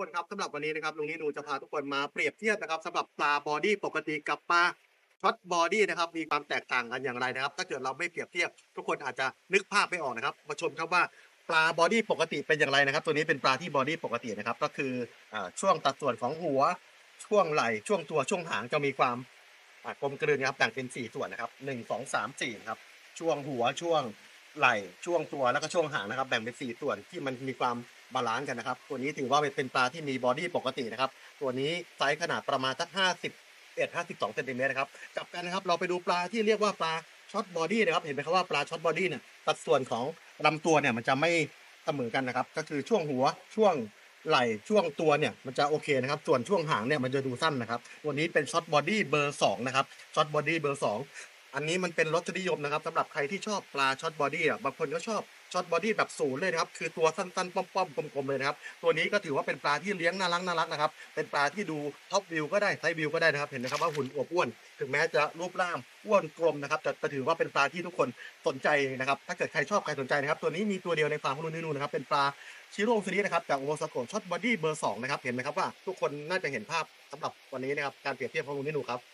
คนครับสำหรับวันนี้นะครับลุงนินูจะพาทุกคนมาเปรียบเทียบนะครับสำหรับปลาบอดี้ปกติกับปลาช็อตบอดี้นะครับมีความแตกต่างกันอย่างไรนะครับ ถ้าเกิดเราไม่เปรียบเทียบ ทุกคนอาจจะนึกภาพไม่ออกนะครับ มาชมครับว่าปลาบอดี้ปกติเป็นอย่างไรนะครับ ตัวนี้เป็นปลาที่บอดี้ปกตินะครับ ก็คืออช่วงตัดส่วนของหัว ช่วงไหล่ช่วงตัวช่วงหางจะมีความกลมกลืนนะครับแบ่งเป็นสี่ส่วนนะครับหนึ่งสองสามสี่ครับช่วงหัวช่วง ไหล่ช่วงตัวแล้วก็ช่วงหางนะครับ แบ่งเป็นสี่ส่วนที่มันมีความบาลานซ์กันนะครับ ตัวนี้ถือว่าเป็นปลาที่มีบอดี้ปกตินะครับ ตัวนี้ไซส์ขนาดประมาณสักห้าสิบเอ็ดห้าสิบสองเซนติเมตรนะครับกลับกันนะครับ เราไปดูปลาที่เรียกว่าปลาช็อตบอดี้นะครับ เห็นไหมครับว่าปลาช็อตบอดี้เนี่ยสัดส่วนของลำตัวเนี่ยมันจะไม่เสมอกันนะครับ ก็คือช่วงหัวช่วงไหล่ช่วงตัวเนี่ยมันจะโอเคนะครับ ส่วนช่วงหางเนี่ยมันจะดูสั้นนะครับตัวนี้เป็นช็อตบอดี้เบอร์สองนะครับช็อตบอดี้เบอร์ส อันนี้มันเป็นรสนิยมนะครับสำหรับใครที่ชอบปลาช็อตบอดี้อะบางคนก็ชอบช็อตบอดี้แบบศูนย์เลยนะครับคือตัวสั้นๆ ป้อมๆกลมๆเลยนะครับตัวนี้ก็ถือว่าเป็นปลาที่เลี้ยงน่ารักน่ารักนะครับเป็นปลาที่ดูท็อปวิวก็ได้ไซด์วิวก็ได้นะครับเห็นไหมครับว่าหุ่นอวบอ้วน ถึงแม้จะรูปร่างอ้วนกลมนะครับแต่ถือว่าเป็นปลาที่ทุกคนสนใจนะครับถ้าเกิดใครชอบใครสนใจนะครับตัวนี้มีตัวเดียวในฟาร์มของนุ่นนี่นนะครับเป็นปลาชิโร่ซีรีส์นะครับจากโอโมซาโกช็อตบอดี้เบอร์สองนะครับเห็นไหมครับว่าทุกคนน่าจะเห็นภาพสำหรับวันนี้นะครับการเปรียบเทียบของนุ่นนี่นครับ